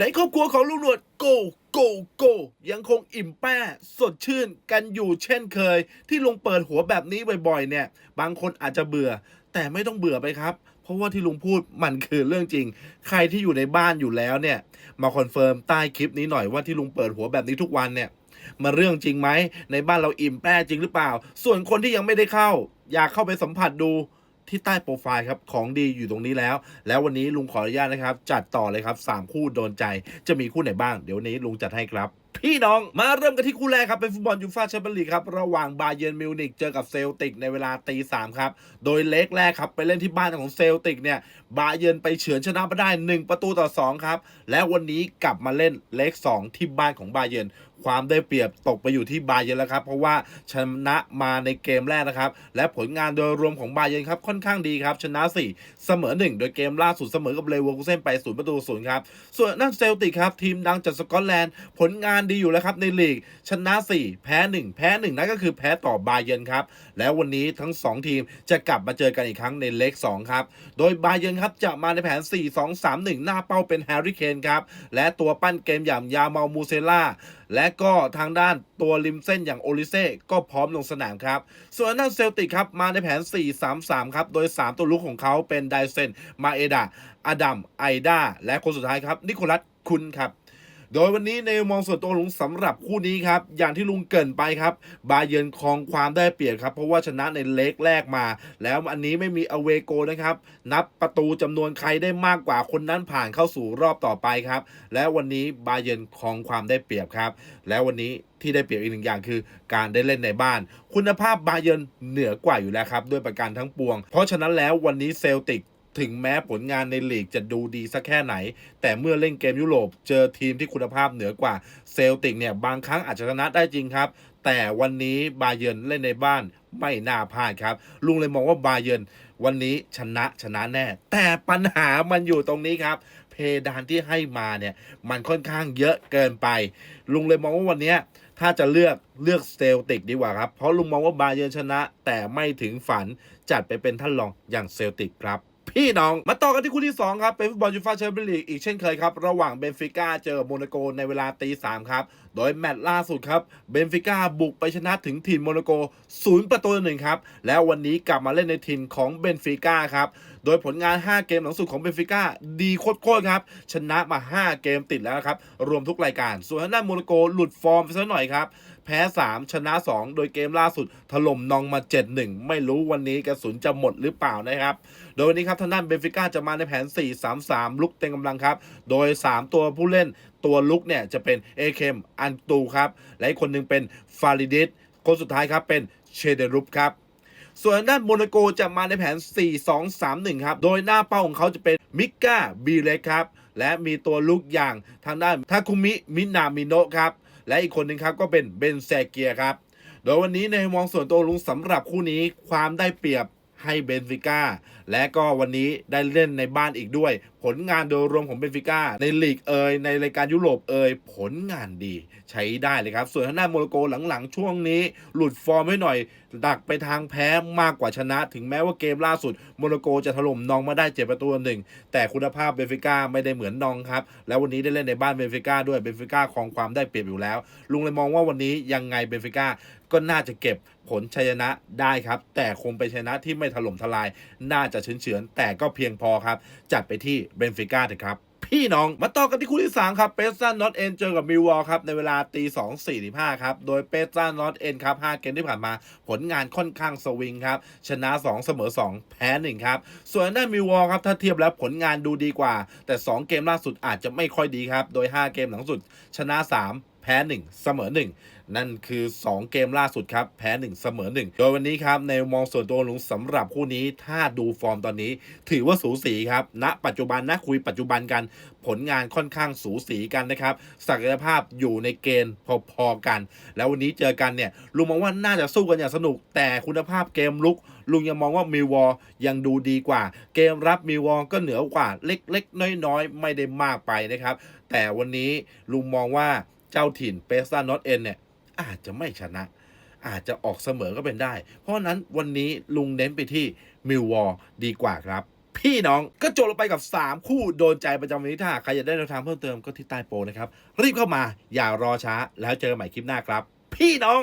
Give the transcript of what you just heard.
ในครอบครัวของลุงหนวดโกโกโกยังคงอิ่มแป้สดชื่นกันอยู่เช่นเคย ที่ลุงเปิดหัวแบบนี้บ่อยๆ เนี่ย บางคนอาจจะเบื่อ แต่ไม่ต้องเบื่อไปครับ เพราะว่าที่ลุงพูดมันคือเรื่องจริง ใครที่อยู่ในบ้านอยู่แล้วเนี่ย มาคอนเฟิร์มใต้คลิปนี้หน่อยว่าที่ลุงเปิดหัวแบบนี้ทุกวันเนี่ยมาเรื่องจริงไหมในบ้านเราอิ่มแป้จริงหรือเปล่า ส่วนคนที่ยังไม่ได้เข้า อยากเข้าไปสัมผัสดู ที่ใต้โปรไฟล์ครับของดีอยู่ตรงนี้แล้ว แล้ววันนี้ลุงขออนุญาตนะครับ จัดต่อเลยครับ 3 คู่โดนใจจะมีคู่ไหนบ้าง เดี๋ยววันนี้ลุงจัดให้ครับ พี่น้องมาเริ่มกันที่คู่แรกครับ เป็นฟุตบอลยูฟ่าแชมเปี้ยนลีกครับ ระหว่างบาเยิร์นมิวนิกเจอกับเซลติกในเวลาตีสามครับ โดยเล็กแรกครับ ไปเล่นที่บ้านของเซลติกเนี่ย บาเยิร์นไปเฉือนชนะมาได้ 1 ประตูต่อ 2 ครับ และวันนี้กลับมาเล่นเล็ก 2 ที่บ้านของบาเยิร์นความได้เปรียบตกไปอยู่ที่บาเยนแล้วครับ เพราะว่าชนะมาในเกมแรกนะครับ และผลงานโดยรวมของบาเยนครับค่อนข้างดีครับ ชนะ 4 เสมอ 1 โดยเกมล่าสุดเสมอกับเลเวอร์คูเซนไป0ประตูศูนย์ครับส่วนนั่นเซลติกครับ ทีมดังจากสกอตแลนด์ ผลงานดีอยู่แล้วครับในลีก ชนะ 4 แพ้ 1 แพ้ 1 นั่นก็คือแพ้ต่อบาเยนครับ แล้ววันนี้ทั้ง 2 ทีมจะกลับมาเจอกันอีกครั้งในเล็ก2ครับ โดยบาเยนครับจะมาในแผน 4 2 3 1 หน้าเป้าเป็นแฮร์รี่เคนครับ และตัวปั้นเกมอย่างยาเมามูเซล่าและก็ทางด้านตัวริมเส้นอย่างโอลิเซ่ก็พร้อมลงสนามครับ ส่วนด้านเซลติกครับ มาในแผน 4-3-3 ครับ โดย 3 ตัวลุกของเขาเป็นไดเซน มาเอดาอดัม ไอดา และคนสุดท้ายครับ นิโคลัสคุณครับ โดยวันนี้ในมองส่วนตัวลุงสำหรับคู่นี้ครับ อย่างที่ลุงเกินไปครับ บาเยิร์นครองความได้เปรียบครับ เพราะว่าชนะในเล็กแรกมา แล้วอันนี้ไม่มีอเวโกนะครับ นับประตูจำนวนใครได้มากกว่าคนนั้นผ่านเข้าสู่รอบต่อไปครับ และวันนี้บาเยิร์นครองความได้เปรียบครับ แล้ววันนี้ที่ได้เปรียบอีกหนึ่งอย่างคือ การได้เล่นในบ้าน คุณภาพบาเยิร์นเหนือกว่าอยู่แล้วครับด้วยประการทั้งปวง เพราะฉะนั้นแล้ววันนี้เซลติก ถึงแม้ผลงานในลีกจะดูดีสักแค่ไหน แต่เมื่อเล่นเกมยุโรปเจอทีมที่คุณภาพเหนือกว่าเซลติกเนี่ยบางครั้งอาจจะชนะได้จริงครับ แต่วันนี้บาเยิร์นเล่นในบ้านไม่น่าพลาดครับ ลุงเลยมองว่าบาเยิร์นวันนี้ชนะชนะแน่ แต่ปัญหามันอยู่ตรงนี้ครับ เพดานที่ให้มาเนี่ยมันค่อนข้างเยอะเกินไป ลุงเลยมองว่าวันนี้ถ้าจะเลือกเลือกเซลติกดีกว่าครับ เพราะลุงมองว่าบาเยิร์นชนะ แต่ไม่ถึงฝันจัดไปเป็นท่านรองอย่างเซลติกครับ พี่น้อง มาต่อกันที่คู่ที่ 2 ครับ เป็นฟุตบอลยูฟ่าแชมเปี้ยนลีกอีกเช่นเคยครับ ระหว่างเบนฟิก้าเจอโมนาโกในเวลาตีสามครับ โดยแมตช์ล่าสุดครับเบนฟิก้าบุกไปชนะถึงถิ่นโมนาโกศูนย์ประตูหนึ่งครับ แล้ววันนี้กลับมาเล่นในถิ่นของเบนฟิก้าครับ โดยผลงาน 5 เกมหลังสุดของเบนฟิก้าดีโคตรๆครับ ชนะมา 5 เกมติดแล้วครับ รวมทุกรายการ ส่วนทางด้านโมนาโกหลุดฟอร์มไปซะหน่อยครับ แพ้ 3 ชนะ 2 โดยเกมล่าสุด ถล่มนองมา 7-1 ไม่รู้วันนี้กระสุนจะหมดหรือเปล่านะครับ โดยวันนี้ครับทางด้านเบฟิก้าจะมาในแผน 4-3-3 ลุกเต็มกำลังครับ โดย 3 ตัวผู้เล่นตัวลุกเนี่ยจะเป็นเอเคมอันตูครับ และอีกคนหนึ่งเป็นฟาริดิสคนสุดท้ายครับเป็นเชเดรุปครับส่วนทางด้านโมนาโกจะมาในแผน 4-2-3-1 ครับ โดยหน้าเป้าของเขาจะเป็นมิก้าบีเล็กครับ และมีตัวลุกอย่างทางด้านทาคุมิ มินามิโนะครับ และอีกคนหนึ่งครับก็เป็นเบนแซเกียครับ โดยวันนี้ในมองส่วนตัวลุงสำหรับคู่นี้ความได้เปรียบให้เบนฟิก้าและก็วันนี้ได้เล่นในบ้านอีกด้วย ผลงานโดยรวมของเบนฟิก้าในลีกเอยในรายการยุโรปเอยผลงานดี ใช้ได้เลยครับ ส่วนทางด้านโมร็อกโกหลังๆ ช่วงนี้ หลุดฟอร์มไว้หน่อย ดักไปทางแพ้มากกว่าชนะ ถึงแม้ว่าเกมล่าสุดโมร็อกโกจะถล่มนองมาได้เจ็ดประตูหนึ่งแต่คุณภาพเบนฟิก้าไม่ได้เหมือนนองครับ แล้ววันนี้ได้เล่นในบ้านเบนฟิก้าด้วยเบนฟิก้าครองความได้เปรียบอยู่แล้ว ลุงเลยมองว่าวันนี้ยังไงเบนฟิก้าก็น่าจะเก็บผลชัยชนะได้ครับ แต่คงเป็นชัยชนะที่ไม่ถล่มทลายน่าจะเฉือนๆแต่ก็เพียงพอครับ จัดไปที่เบนฟิก้าเถอะครับพี่น้องมาต่อกันที่คู่ที่ 3 ครับเปซันนอตเอ็นเจอกับมิววอลครับในเวลาตี2 45ครับ โดยเปซันนอตเอ็นครับ5เกมที่ผ่านมาผลงานค่อนข้างสวิงครับ ชนะ 2 เสมอ 2 แพ้ 1 ครับ ส่วนด้านมิววอลครับ ถ้าเทียบแล้วผลงานดูดีกว่า แต่ 2 เกมล่าสุดอาจจะไม่ค่อยดีครับ โดย 5 เกมหลังสุดชนะ 3 แพ้ 1 เสมอ 1 นั่นคือ 2 เกมล่าสุดครับ แพ้ 1 เสมอ 1 โดยวันนี้ครับ ในมองส่วนตัวลุงสำหรับคู่นี้ถ้าดูฟอร์มตอนนี้ ถือว่าสูสีครับณปัจจุบันนะคุยปัจจุบันกัน ผลงานค่อนข้างสูสีกันนะครับ ศักยภาพอยู่ในเกณฑ์พอๆกัน แล้ววันนี้เจอกันเนี่ยลุงมองว่าน่าจะสู้กันอย่างสนุก แต่คุณภาพเกมลุก ลุงยังมองว่ามิววอลยังดูดีกว่า เกมรับมิววอลก็เหนือกว่าเล็กๆน้อยๆ ไม่ได้มากไปนะครับ แต่วันนี้ลุงมองว่า เจ้าถิ่นเปซ่านอตเอ็นเนี่ยอาจจะไม่ชนะ อาจจะออกเสมอก็เป็นได้ เพราะนั้นวันนี้ลุงเน้นไปที่มิววอลดีกว่าครับ พี่น้องก็จบลงไปกับ 3 คู่โดนใจประจำวันนี้ถ้าใครอยากได้แนวทางเพิ่มเติมก็ที่ใต้โปรนะครับ รีบเข้ามาอย่ารอช้าแล้วเจอกันใหม่คลิปหน้าครับ พี่น้อง